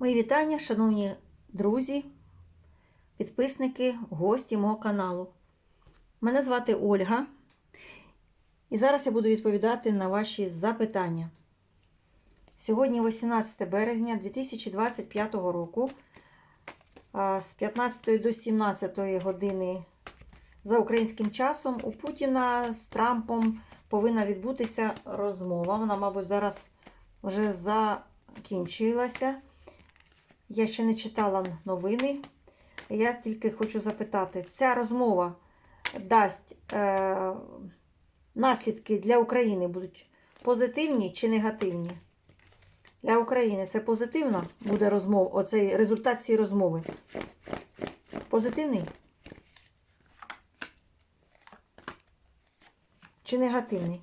Мої вітання, шановні друзі, підписники, гості мого каналу. Мене звати Ольга, і зараз я буду відповідати на ваші запитання. Сьогодні 18 березня 2025 року з 15 до 17 години за українським часом у Путіна з Трампом повинна відбутися розмова. Вона, мабуть, зараз вже закінчилася. Я ще не читала новини. Я тільки хочу запитати, ця розмова дасть е, наслідки для України будуть позитивні чи негативні? Для України це позитивна буде розмова, оцей результат цієї розмови. Позитивний? Чи негативний?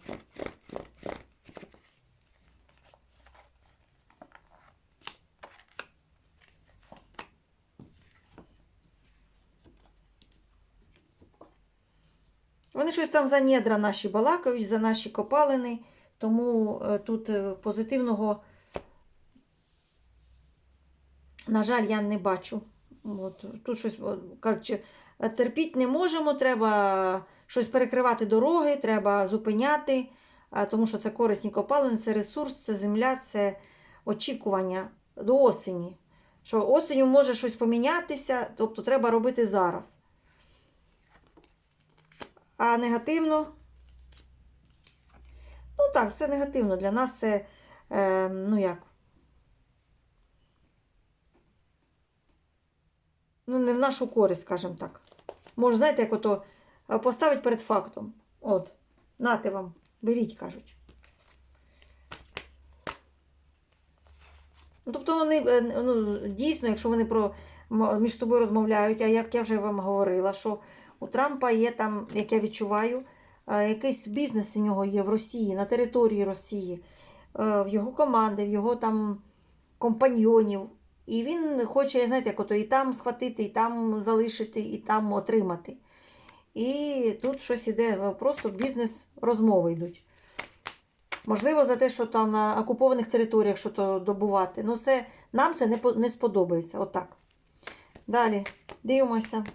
Вони щось там за недра наші балакають, за наші копалини, тому е, тут е, позитивного, на жаль, я не бачу. От, тут щось кажуть, терпіти не можемо, треба щось перекривати дороги, треба зупиняти, тому що це корисні копалини, це ресурс, це земля, це очікування до осені. Що осінню може щось помінятися, тобто треба робити зараз. А негативно. Ну так, це негативно. Для нас це, е, ну як. Ну, не в нашу користь, скажімо так. Може, знаєте, як ото е, поставить перед фактом. От, нате вам, беріть, кажуть. Ну, Тобто вони е, ну, дійсно, якщо вони про між собою розмовляють, а як я вже вам говорила, що у Трампа є там, як я відчуваю, е, якийсь бізнес у нього є в Росії, на території Росії, е, в його команди, в його там компаньйонів. І він хоче, знаєте, як ото і там схватити, і там залишити, і там отримати. І тут щось іде, просто бізнес-розмови йдуть. Можливо, за те, що там на окупованих територіях щось добувати. Ну, це, нам це не, не сподобається. Отак. Далі, дивимося.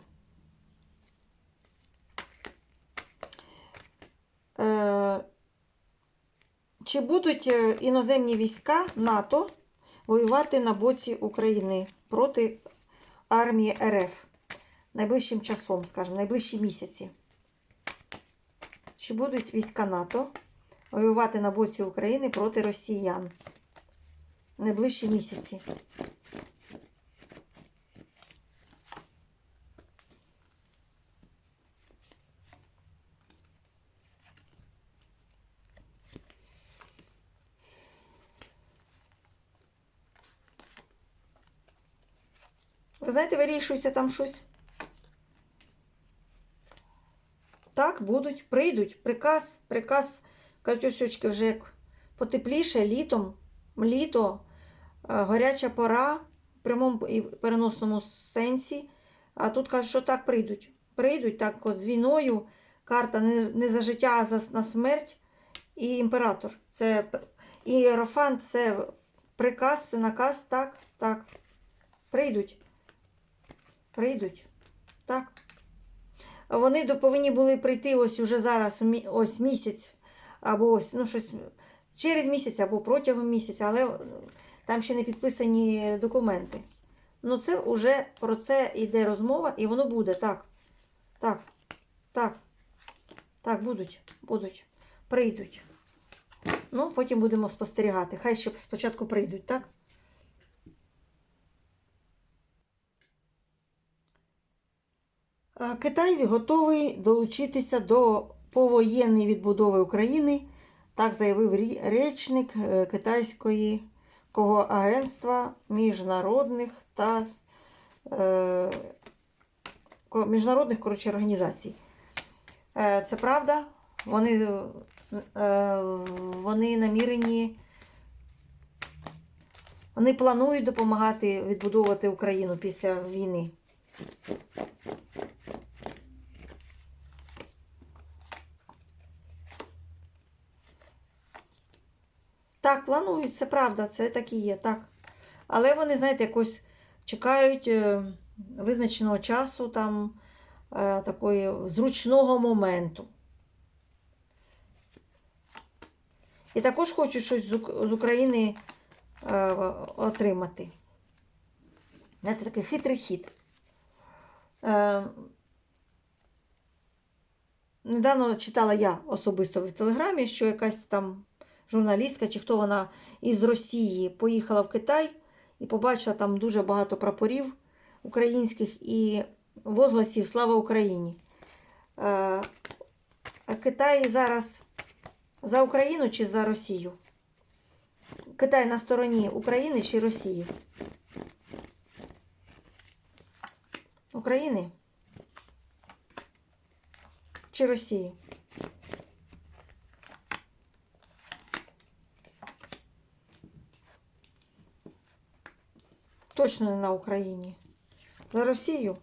Е, Чи будуть е, іноземні війська НАТО воювати на боці України проти армії РФ найближчим часом, скажімо, найближчі місяці? Чи будуть війська НАТО воювати на боці України проти росіян найближчі місяці? Ви знаєте, вирішується там щось. Так, будуть, прийдуть. Приказ, приказ, кажуть, ось очки вже як потепліше літом, літо, е, гаряча пора в прямому і переносному сенсі. А тут кажуть, що так прийдуть. Прийдуть так от з війною. Карта не, не за життя, а за, на смерть. І імператор. Це і Єрофант, це приказ, це наказ, так, так. Прийдуть. Прийдуть. Так. Вони повинні були прийти ось уже зараз, ось місяць, або ось, ну, щось через місяць, або протягом місяця, але там ще не підписані документи. Ну, це вже про це йде розмова, і воно буде так. Так, так, так, будуть, будуть, прийдуть. Ну, потім будемо спостерігати. Хай ще спочатку прийдуть, так? Китай готовий долучитися до повоєнної відбудови України, так заявив речник е, китайської агентства міжнародних та е, міжнародних коротше, організацій. Е, Це правда. Вони, е, вони намірені. Вони планують допомагати відбудовувати Україну після війни. Так, планують, це правда, це так і є, так. Але вони, знаєте, якось чекають е, визначеного часу, там, е, такої зручного моменту. І також хочуть щось з України е, отримати. Знаєте, такий хитрий хід. Недавно читала я особисто в Телеграмі, що якась там журналістка, чи хто вона із Росії поїхала в Китай і побачила там дуже багато прапорів українських і возгласів Слава Україні. Е, А Китай зараз за Україну чи за Росію? Китай на стороні України чи Росії? України? Чи Росії? Точно не на Україні. За Росію.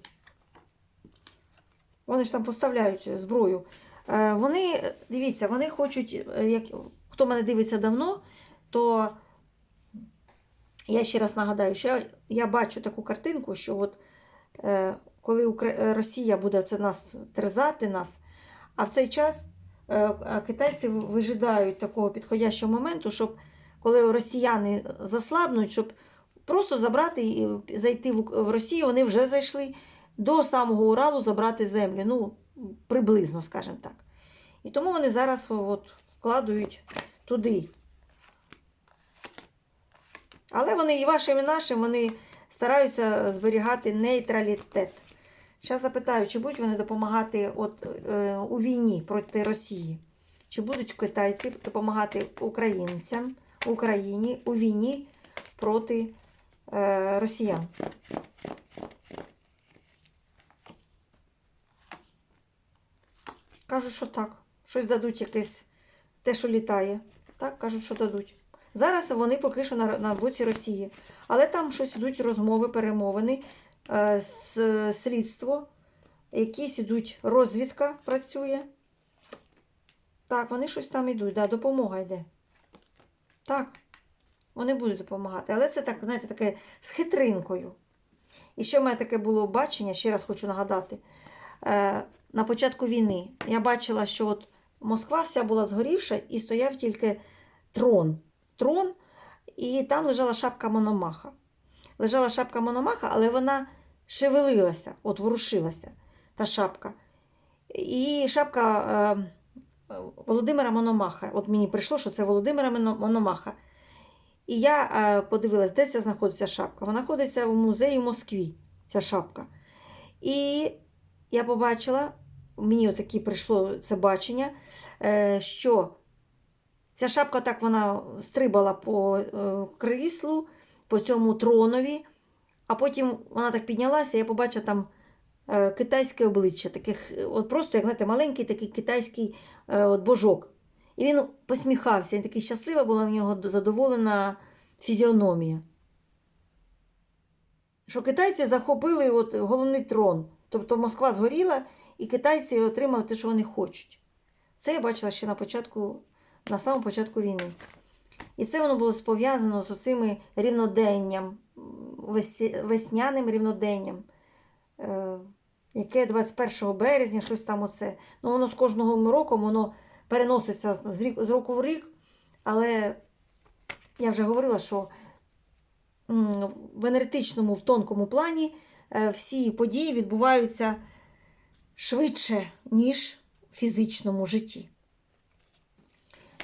Вони ж там поставляють зброю. Е, Вони, дивіться, вони хочуть, е, як, хто мене дивиться давно, то я ще раз нагадаю, що я, я бачу таку картинку, що от е, коли Укра... е, Росія буде це нас терзати нас, а в цей час е, е, китайці вижидають такого підходящого моменту, щоб коли росіяни заслабнуть, щоб просто забрати і зайти в Росію, вони вже зайшли до самого Уралу забрати землю. Ну, приблизно, скажімо так. І тому вони зараз от, вкладають туди. Але вони і вашим, і нашим, вони стараються зберігати нейтралітет. Зараз запитаю, чи будуть вони допомагати от, е, у війні проти Росії? Чи будуть китайці допомагати українцям, Україні у війні проти росіян? Кажуть, що так. Щось дадуть якесь те, що літає. Так, кажуть, що дадуть. Зараз вони поки що на, на боці Росії. Але там щось ідуть розмови, перемовини, е, с- слідство, якісь ідуть, розвідка працює. Так, вони щось там йдуть, да, допомога йде. Так, вони будуть допомагати. Але це так, знаєте, таке з хитринкою. І ще в мене таке було бачення, ще раз хочу нагадати. Е, на початку війни я бачила, що от Москва вся була згорівша і стояв тільки трон. Трон, і там лежала шапка Мономаха. Лежала шапка Мономаха, але вона шевелилася, от ворушилася та шапка. І шапка е, Володимира Мономаха. От мені прийшло, що це Володимира Мономаха. І я е, подивилась, де ця знаходиться шапка. Вона знаходиться в музеї в Москві, ця шапка. І я побачила, мені отаке прийшло це бачення, е, що ця шапка так вона стрибала по е, кріслу, по цьому тронові, а потім вона так піднялася, я побачила там китайське обличчя, таких, от просто, як знаєте, маленький такий китайський от божок. І він посміхався, він такий щаслива була в нього задоволена фізіономія. Що китайці захопили от головний трон. Тобто Москва згоріла, і китайці отримали те, що вони хочуть. Це я бачила ще на початку, на самому початку війни. І це воно було пов'язано з цими рівноденням, весняним рівноденням, е, яке 21 березня, щось там оце. Ну, воно з кожного роком воно переноситься з, рік, з року в рік, але я вже говорила, що в енергетичному, в тонкому плані е, всі події відбуваються швидше, ніж в фізичному житті.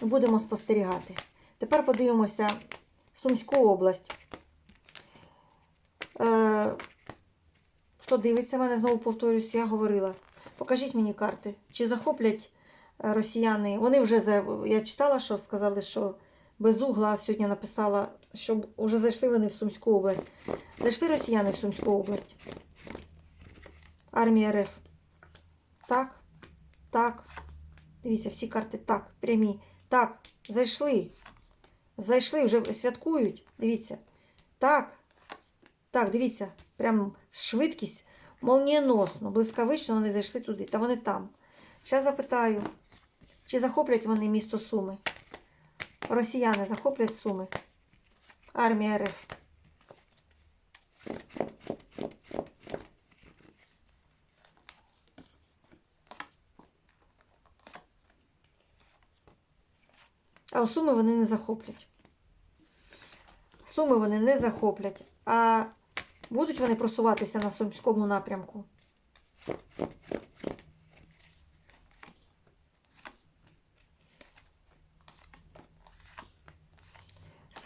Будемо спостерігати. Тепер подивимося Сумську область. Е, хто дивиться мене, знову повторюсь, я говорила. Покажіть мені карти. Чи захоплять росіяни? Вони вже я читала, що сказали, що без угла сьогодні написала, що вже зайшли вони в Сумську область. Зайшли росіяни в Сумську область. Армія РФ. Так, так. Дивіться, всі карти так, прямі. Так, зайшли. Зайшли, вже святкують. Дивіться. Так. Так, дивіться, прям швидкість, молнієносно, блискавично вони зайшли туди. Та вони там. Зараз запитаю, чи захоплять вони місто Суми? Росіяни захоплять Суми. Армія РФ. А суми вони не захоплять. Суми вони не захоплять. А будуть вони просуватися на Сумському напрямку.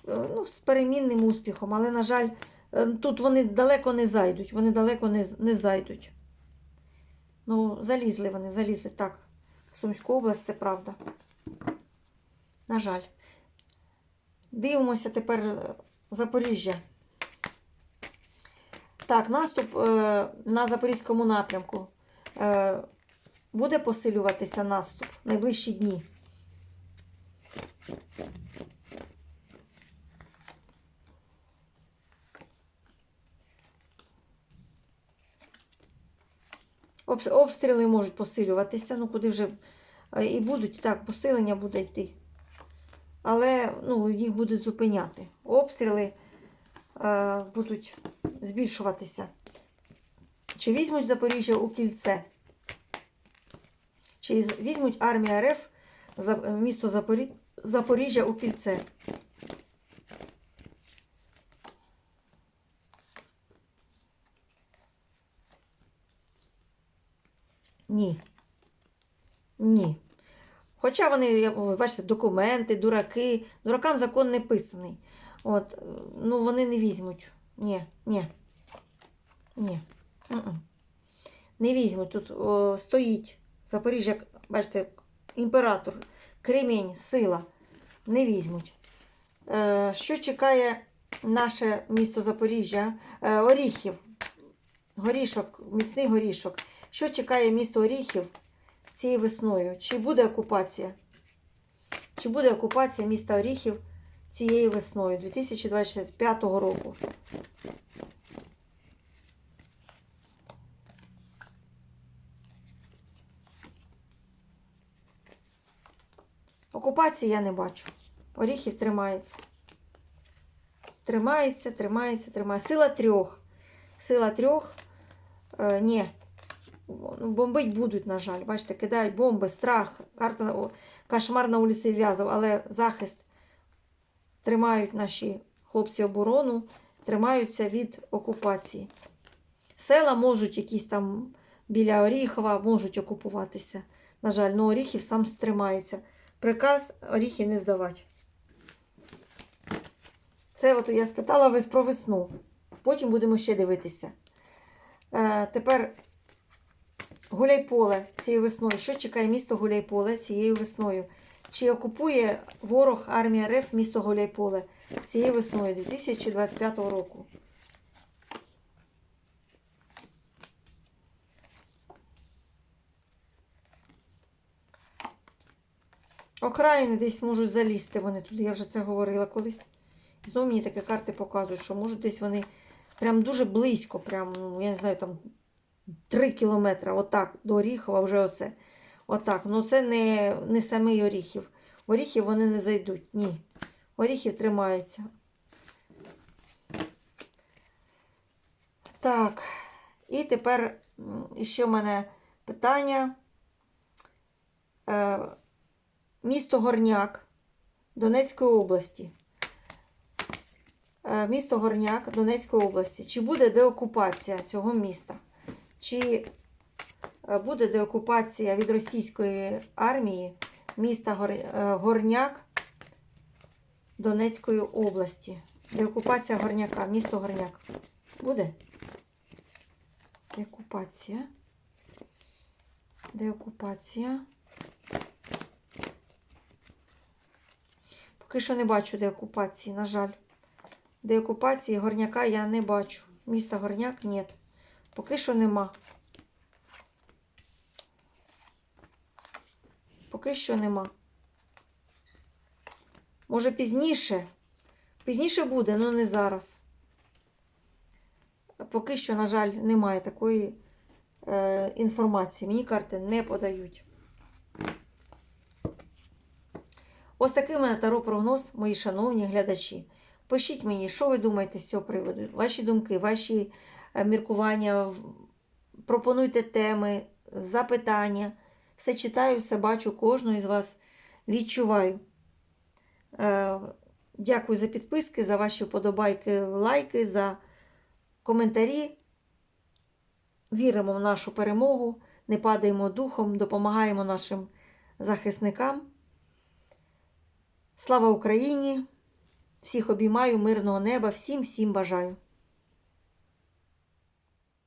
Ну, з перемінним успіхом, але, на жаль, е, тут вони далеко не зайдуть. Вони далеко не, не зайдуть. Ну, залізли вони, залізли так. В Сумську область, це правда. На жаль. Дивимося тепер е, Запоріжжя. Так, наступ е, на Запорізькому напрямку. Е, буде посилюватися наступ в найближчі дні. Обстріли можуть посилюватися, ну куди вже і будуть, так, посилення буде йти. Але ну, їх будуть зупиняти. Обстріли е, будуть збільшуватися. Чи візьмуть Запоріжжя у кільце? Чи візьмуть армія РФ місто Запоріжжя у кільце? Ні. Ні. Хоча вони, бачите, документи, дураки. Дуракам закон не писаний. От, е, ну вони не візьмуть. Ні, ні. Ні. Не візьмуть. Тут о, стоїть Запоріжжя, бачите, імператор, кремінь, сила. Не візьмуть. Е, що чекає наше місто Запоріжжя? Е, Оріхів. Горішок, міцний горішок. Що чекає місто Оріхів цією весною? Чи буде окупація? Чи буде окупація міста Оріхів цією весною 2025 року? Окупації я не бачу. Оріхів тримається. Тримається, тримається, тримається. Сила трьох. Сила трьох. Е, ні. Ну, Бомбить будуть, на жаль. Бачите, кидають бомби, страх, карта о, кошмар на вулиці В'язов, але захист тримають наші хлопці оборону, тримаються від окупації. Села можуть якісь там біля Оріхова, можуть окупуватися. На жаль, ну Оріхів сам тримається. Приказ Оріхів не здавати. Це от я спитала вас про весну. Потім будемо ще дивитися. Е, тепер Гуляйполе цією весною. Що чекає місто Гуляйполе цією весною? Чи окупує ворог армія РФ місто Гуляйполе цією весною 2025 року? Окраїни десь можуть залізти вони туди, я вже це говорила колись. І знову мені такі карти показують, що можуть десь вони прям дуже близько, прям, ну, я не знаю, там 3 кілометри, отак, до Оріхова вже оце. Отак. Ну це не, не самий Оріхів. Оріхів вони не зайдуть. Ні. Оріхів тримається. Так. І тепер ще в мене питання. Е, місто Горняк Донецької області. Е, місто Горняк Донецької області. Чи буде деокупація цього міста? Чи е, буде деокупація від російської армії міста е, Горняк Донецької області? Деокупація Горняка, місто Горняк. Буде? Деокупація. Деокупація. Поки що не бачу деокупації, на жаль. Деокупації Горняка я не бачу. Міста Горняк ні. Поки що нема. Поки що нема. Може пізніше. Пізніше буде, але не зараз. Поки що, на жаль, немає такої е, інформації. Мені карти не подають. Ось такий у мене таро прогноз, мої шановні глядачі. Пишіть мені, що ви думаєте з цього приводу, ваші думки, ваші міркування, пропонуйте теми, запитання. Все читаю, все бачу, кожного із вас відчуваю. Е, Дякую за підписки, за ваші вподобайки, лайки, за коментарі. Віримо в нашу перемогу, не падаємо духом, допомагаємо нашим захисникам. Слава Україні! Всіх обіймаю, мирного неба, всім всім бажаю.